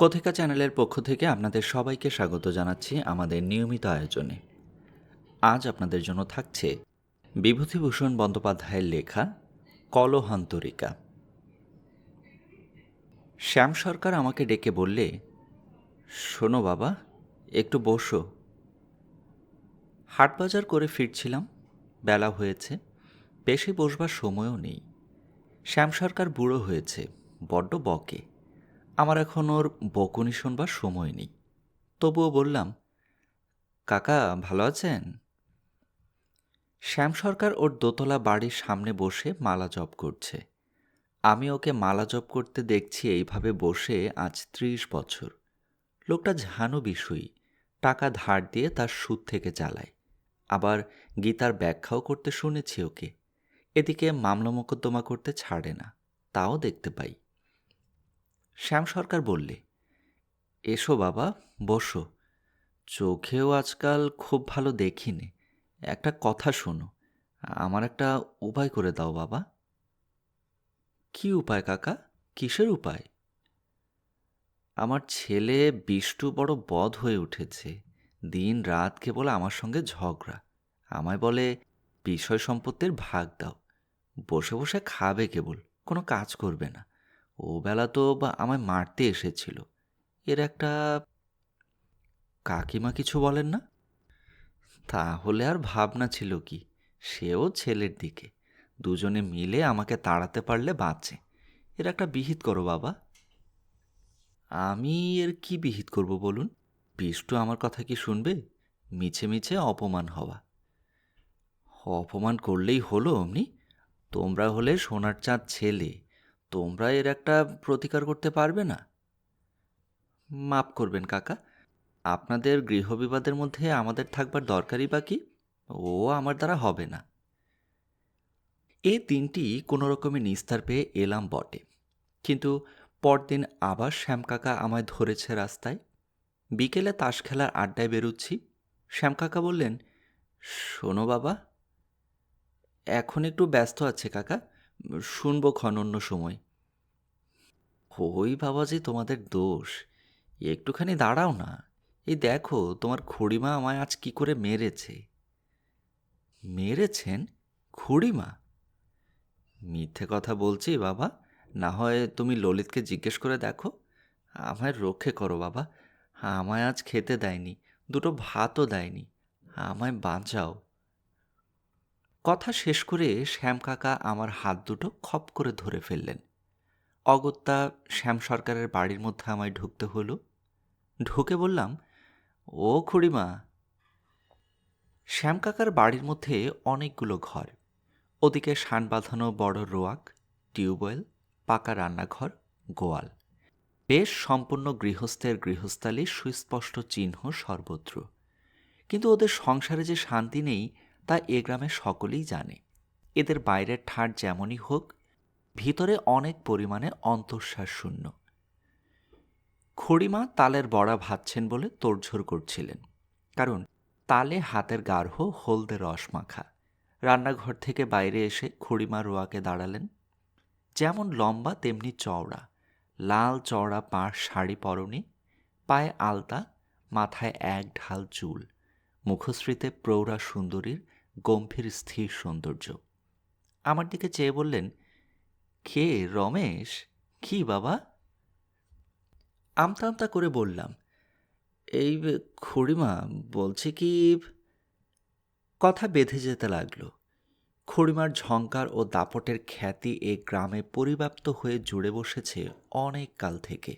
কথিকা চ্যানেলের পক্ষ থেকে আপনাদের সবাইকে স্বাগত জানাচ্ছি আমাদের নিয়মিত আয়োজনে। আজ আপনাদের জন্য থাকছে বিভূতিভূষণ বন্দ্যোপাধ্যায়ের লেখা কলহান্তরিকা। শ্যাম সরকার আমাকে ডেকে বললে, শোনো বাবা, একটু বসো। হাটবাজার করে ফিরছিলাম, বেলা হয়েছে বেশি বসবার সময়ও নেই। শ্যাম সরকার বুড়ো হয়েছে, বড্ড বকে। আমার এখন ওর বকুনি শোনবার সময় নেই। তবুও বললাম, কাকা, ভালো আছেন? শ্যাম সরকার ওর দোতলা বাড়ির সামনে বসে মালা জপ করছে। আমি ওকে মালা জপ করতে দেখছি এইভাবে বসে আজ ত্রিশ বছর। লোকটা ঝানু বিষয়ী, টাকা ধার দিয়ে তার সুদ থেকে চালায়। আবার গীতার ব্যাখ্যাও করতে শুনেছি ওকে। এদিকে মামলা মোকদ্দমা করতে ছাড়ে না, তাও দেখতে পাই। শ্যাম সরকার বললে, এসো বাবা, বসো। চোখেও আজকাল খুব ভালো দেখিনি। একটা কথা শোনো, আমার একটা উপায় করে দাও বাবা। কি উপায় কাকা? কিসের উপায়? আমার ছেলে বিষ্টু বড় বধ হয়ে উঠেছে। দিন রাত কেবল আমার সঙ্গে ঝগড়া। আমায় বলে, বিষয় সম্পত্তির ভাগ দাও। বসে বসে খাবে কেবল, কোনো কাজ করবে না। ও বেলা তো বা আমায় মারতে এসেছিল। এর একটা কাকিমা কিছু বলেন না? তাহলে আর ভাবনা ছিল কি? সেও ছেলের দিকে। দুজনে মিলে আমাকে তাড়াতে পারলে বাঁচে। এর একটা বিহিত করো বাবা। আমি এর কি বিহিত করব বলুন? বিষ্টু আমার কথা কি শুনবে? মিছে মিছে অপমান হওয়া। অপমান করলেই হলো অমনি। তোমরা হলে সোনার চাঁদ ছেলে। তোমরা এর একটা প্রতিকার করতে পারবে না। মাপ করবেন, কাকা। আপনাদের গৃহবিবাদের মধ্যে আমাদের থাকবার দরকারই বা কি? ও আমার দ্বারা হবে না। এই দিনটি কোনো রকমে নিস্তার পেয়ে এলাম বটে। কিন্তু পরদিন আবার শ্যামকাকা আমায় ধরেছে রাস্তায়। বিকেলে তাস খেলার আড্ডায় বেরুচ্ছি। শ্যামকাকা বললেন, শোনো বাবা, এখন একটু ব্যস্ত আছে কাকা। শুনব ক্ষণ অন্য সময়। ওই বাবাজি তোমাদের দোষ? একটুখানি দাঁড়াও না। এই দেখো, তোমার খুড়িমা আমায় আজ কি করে মেরেছে? মেরেছেন? খুড়িমা? মিথ্যে কথা বলছি বাবা। না হয় তুমি ললিতকে জিজ্ঞেস করে দেখো। আমায় রক্ষে করো বাবা। আমায় আজ খেতে দেয়নি, দুটো ভাতও দেয়নি। আমায় বাঁচাও। কথা শেষ করে শ্যাম কাকা আমার হাত দুটো খপ করে ধরে ফেললেন। অগত্যা শ্যাম সরকারের বাড়ির মধ্যে আমায় ঢুকতে হলো। ঢুকে বললাম, ও খুড়িমা। শ্যাম কাকার বাড়ির মধ্যে অনেকগুলো ঘর। ওদিকে শান বাঁধানো বড় রোয়াক, টিউবওয়েল, পাকা রান্নাঘর, গোয়াল। বেশ সম্পূর্ণ গৃহস্থের গৃহস্থালী সুস্পষ্ট চিহ্ন সর্বত্র। কিন্তু ওদের সংসারে যে শান্তি নেই তা এ গ্রামে সকলেই জানে। এদের বাইরের ঠাট যেমনই হোক, ভিতরে অনেক পরিমাণে অন্তঃশ্বাস শূন্য। খুড়িমা তালের বড়া ভাবছেন বলে তোড়ঝোড় করছিলেন, কারণ তালে হাতের গার্হ হলদে রস মাখা। রান্নাঘর থেকে বাইরে এসে খুড়িমা রোয়াকে দাঁড়ালেন। যেমন লম্বা, তেমনি চওড়া। লাল চওড়া পাড় শাড়ি পরনি, পায়ে আলতা, মাথায় এক ঢাল চুল। মুখশ্রীতে প্রৌঢ়া সুন্দরীর গম্ভীর স্থির সৌন্দর্য। আমার দিকে চেয়ে বললেন, কে রমেশ? কি বাবা? আমতা আমতা করে বললাম, এই খুড়িমা, বলছে কি? কথা বেঁধে যেতে লাগল। খুড়িমার ঝঙ্কার ও দাপটের খ্যাতি এ গ্রামে পরিব্যাপ্ত হয়ে জুড়ে বসেছে অনেক কাল থেকে।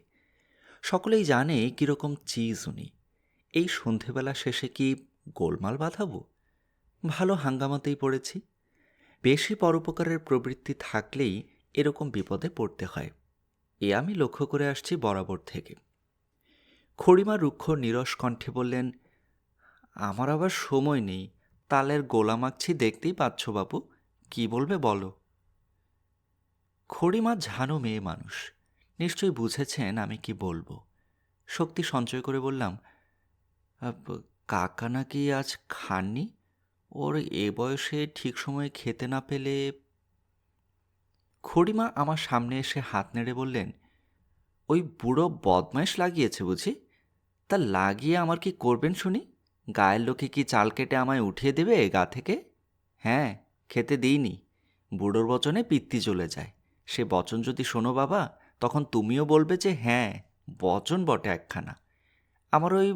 সকলেই জানে কীরকম চিজ উনি। এই সন্ধেবেলা শেষে কি গোলমাল বাঁধাবো? ভালো হাঙ্গামাতেই পড়েছি। বেশি পরোপকারের প্রবৃত্তি থাকলেই এরকম বিপদে পড়তে হয়। এ আমি লক্ষ্য করে আসছি বরাবর থেকে। খড়িমা রুক্ষ নিরস কণ্ঠে বললেন, আমার আবার সময় নেই। তালের গোলা মাখছি, দেখতেই পাচ্ছ বাবু। কি বলবে বলো? খড়িমা ঝানু মেয়ে মানুষ। নিশ্চয়ই বুঝেছেন আমি কি বলব। শক্তি সঞ্চয় করে বললাম কাকা নাকি আজ খাননি? ওর এ বয়সে ঠিক সময়ে খেতে না পেলে? খড়িমা আমার সামনে এসে হাত নেড়ে বললেন, ওই বুড়ো বদমাইশ লাগিয়েছে বুঝি? তা লাগিয়ে আমার কি করবেন শুনি? গায়ের লোকে কি চাল কেটে আমায় উঠিয়ে দেবে গা থেকে? হ্যাঁ খেতে দিইনি। বুড়োর বচনে পিত্তি চলে যায়। সে বচন যদি শোনো বাবা, তখন তুমিও বলবে যে হ্যাঁ বচন বটে একখানা। আমার ওই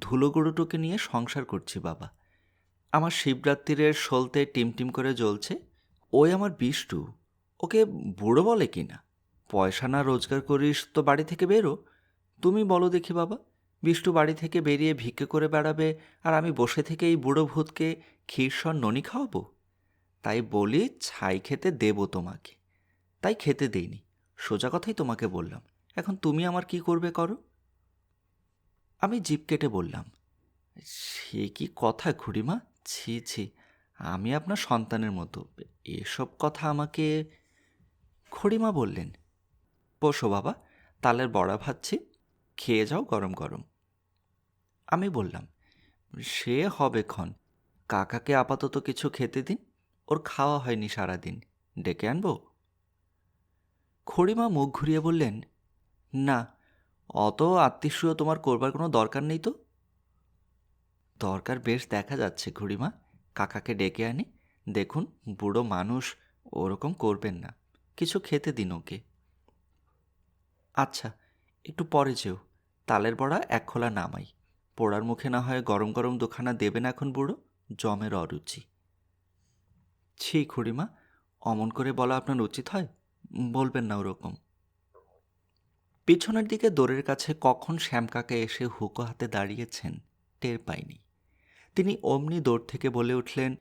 ধুলোগুড়োটুকে নিয়ে সংসার করছি, বাবা। আমার শিবরাত্রিরের সলতে টিমটিম করে জ্বলছে, ওই আমার বিষ্টু। ওকে বুড়ো বলে কি না? পয়সা না রোজগার করিস তো বাড়ি থেকে বেরো। তুমি বলো দেখি, বাবা। বিষ্টু বাড়ি থেকে বেরিয়ে ভিক্ষে করে বেড়াবে আর আমি বসে থেকে এই বুড়ো ভূতকে ক্ষীরসর ননি খাওয়াবো? তাই বলি ছাই খেতে দেবো তোমাকে। তাই খেতে দেইনি। সোজা কথাই তোমাকে বললাম। এখন তুমি আমার কি করবে করো? আমি জিপ কেটে বললাম, সে কি কথা খুড়িমা? ছি ছি, আমি আপনার সন্তানের মতো। এসব কথা আমাকে খুড়িমা বললেন। বসো বাবা, তালের বড়া ভাজছি, খেয়ে যাও গরম গরম। আমি বললাম, সে হবে ক্ষণ। কাকাকে আপাতত কিছু খেতে দিন, ওর খাওয়া হয়নি সারাদিন। ডেকে আনব? খুড়িমা মুখ ঘুরিয়ে বললেন, না অত আত্মীয় তোমার করবার কোনো দরকার নেই তো? দরকার বেশ দেখা যাচ্ছে খুড়িমা, কাকাকে ডেকে আনি। দেখুন, বুড়ো মানুষ ওরকম করবেন না। কিছু খেতে দিন ওকে। আচ্ছা একটু পরে যেও। তালের বড়া এক খোলা নামাই। পোড়ার মুখে না হয় গরম গরম দুখানা দেবেন এখন বুড়ো, জমের অরুচি। ছি খুড়িমা, অমন করে বলা আপনার উচিত হয়? বলবেন না ওরকম। পিছনের দিকে দোরের কাছে কখন শ্যামকাকা এসে হুকো হাতে দাঁড়িয়েছেন টের পাইনি। তিনি অমনি দৌড় থেকে বলে উঠলেন,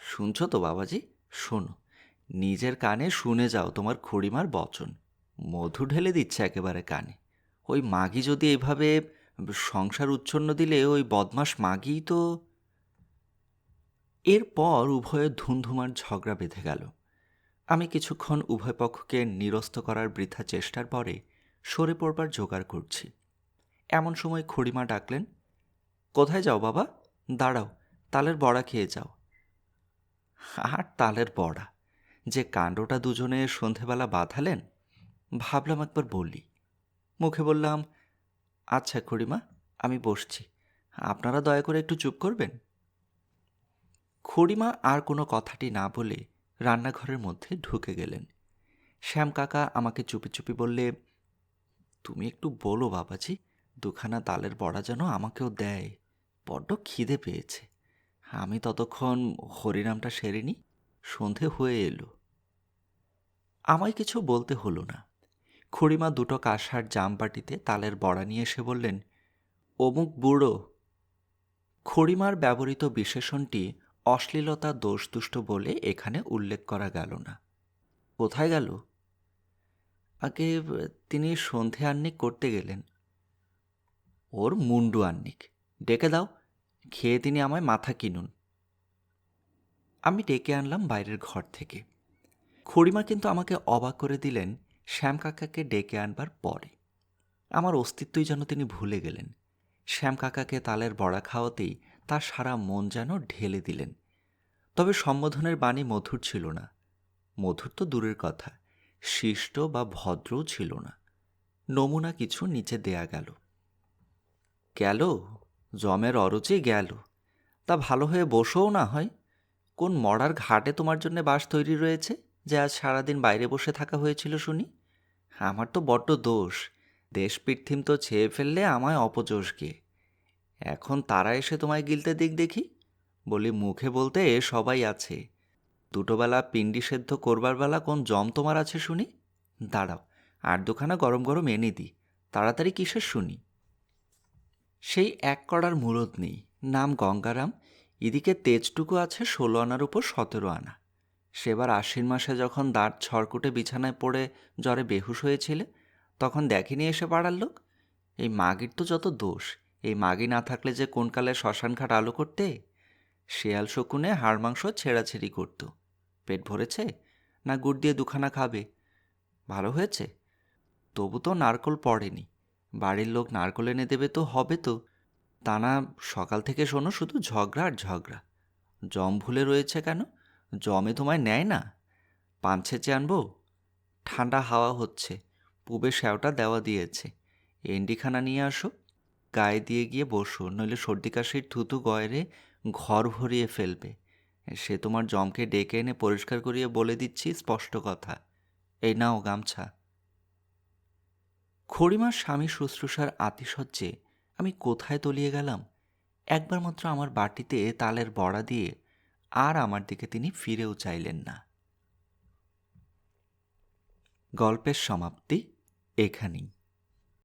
শুনছো তো বাবাজি? শোনো, নিজের কানে শুনে যাও তোমার খুড়িমার বচন। মধু ঢেলে দিচ্ছে একেবারে কানে। ওই মাগি যদি এভাবে সংসার উচ্ছন্ন দিলে ওই বদমাস মাগি তো এরপর উভয়ে ধুমধুমার ঝগড়া বেঁধে গেল। আমি কিছুক্ষণ উভয় পক্ষকে নিরস্ত করার বৃথা চেষ্টার পরে সরে পড়বার জোগাড় করছি। এমন সময় খুড়িমা ডাকলেন, কোথায় যাও বাবা? দাঁড়াও, তালের বড়া খেয়ে যাও। আর তালের বড়া? যে কাণ্ডটা দুজনে সন্ধেবেলা বাঁধালেন? ভাবলাম একবার বলি। মুখে বললাম আচ্ছা খুড়িমা, আমি বসছি। আপনারা দয়া করে একটু চুপ করবেন? খুড়িমা আর কোনো কথাটি না বলে রান্নাঘরের মধ্যে ঢুকে গেলেন। শ্যাম কাকা আমাকে চুপি চুপি বললে তুমি একটু বলো বাবাজি, দুখানা তালের বড়া যেন আমাকেও দেয়। বড্ড খিদে পেয়েছে। আমি ততক্ষণ হরিনামটা সেরেনি, সন্ধে হয়ে এলো। আমায় কিছু বলতে হলো না। খুড়িমা দুটো কাঁসার জামবাটিতে তালের বড়া নিয়ে এসে বললেন, অমুক বুড়ো, খুড়িমার ব্যবহৃত বিশেষণটি অশ্লীলতা দোষদুষ্ট বলে এখানে উল্লেখ করা গেল না। কোথায় গেল? আগে তিনি সন্ধে আহ্নিক করতে গেলেন। ওর মুন্ডু আহ্নিক। ডেকে দাও, খেয়ে তিনি আমায় মাথা কিনুন। আমি ডেকে আনলাম বাইরের ঘর থেকে। খুড়িমা কিন্তু আমাকে অবাক করে দিলেন শ্যাম কাকাকে ডেকে আনবার পরে। আমার অস্তিত্বই যেন তিনি ভুলে গেলেন। শ্যাম কাকাকে তালের বড়া খাওয়াতেই তার সারা মন যেন ঢেলে দিলেন। তবে সম্বোধনের বাণী মধুর ছিল না। মধুর তো দূরের কথা। শিষ্ট বা ভদ্রও ছিল না। নমুনা কিছু নিচে দেয়া গেল। গেল? জমের অরুচি গেল। তা ভালো হয়ে বসেও না হয়। কোন মরার ঘাটে তোমার জন্য বাস তৈরি রয়েছে, যে আজ সারাদিন বাইরে বসে থাকা হয়েছিল শুনি? আমার তো বড্ড দোষ। দেশ পৃথিম তো ছেয়ে ফেললে আমায় অপচোষ গিয়ে এখন তারা এসে তোমায় গিলতে দিক দেখি? বলি, মুখে বলতে এ সবাই আছে। দুটোবেলা পিণ্ডি সেদ্ধ করবার বেলা কোন জম তোমার আছে শুনি? দাঁড়াও, আর দুখানা গরম গরম এনে দিই তাড়াতাড়ি কিসের শুনি? সেই এক কড়ার মুরদ নেই, নাম গঙ্গারাম, এদিকে তেজটুকু আছে ষোলো আনার উপর সতেরো আনা। সেবার আশ্বিন মাসে যখন দাঁত ছড়কুটে বিছানায় পড়ে জ্বরে বেহুশ হয়েছিলে, তখন দেখেনি এসে পাড়ার লোক? এই মাগির তো যত দোষ, এই মাগি না থাকলে যে কোনকালে শ্মশান ঘাট আলো করতে? শেয়াল শকুনে হাড় মাংস ছেঁড়াছেড়ি করতো। পেট ভরেছে না গুড় দিয়ে দুখানা খাবে? ভালো হয়েছে? তবু তো নারকল পড়েনি। বাড়ির লোক নারকল এনে দেবে তো হবে তো। তা না, সকাল থেকে শোনো, শুধু ঝগড়া আর ঝগড়া। জম ভুলে রয়েছে কেন? জমে তোমায় নেয় না? পান ছেঁচে আনব? ঠান্ডা হাওয়া হচ্ছে। পুবে শ্যাওটা দেওয়া দিয়েছে। এন্ডিখানা নিয়ে আসো। গায়ে দিয়ে গিয়ে বসো, নইলে সর্দি কাশির থুতু গয়রে ঘর ভরিয়ে ফেলবে। সে তোমার জমকে ডেকে এনে পরিষ্কার করিয়ে বলে দিচ্ছি স্পষ্ট কথা। এই নাও গামছা। খড়িমার স্বামী শুশ্রূষার আতিশয্যে আমি কোথায় তলিয়ে গেলাম? একবার মাত্র আমার বাটিতে তালের বড়া দিয়ে আর আমার দিকে তিনি ফিরেও চাইলেন না। গল্পের সমাপ্তি এখানেই।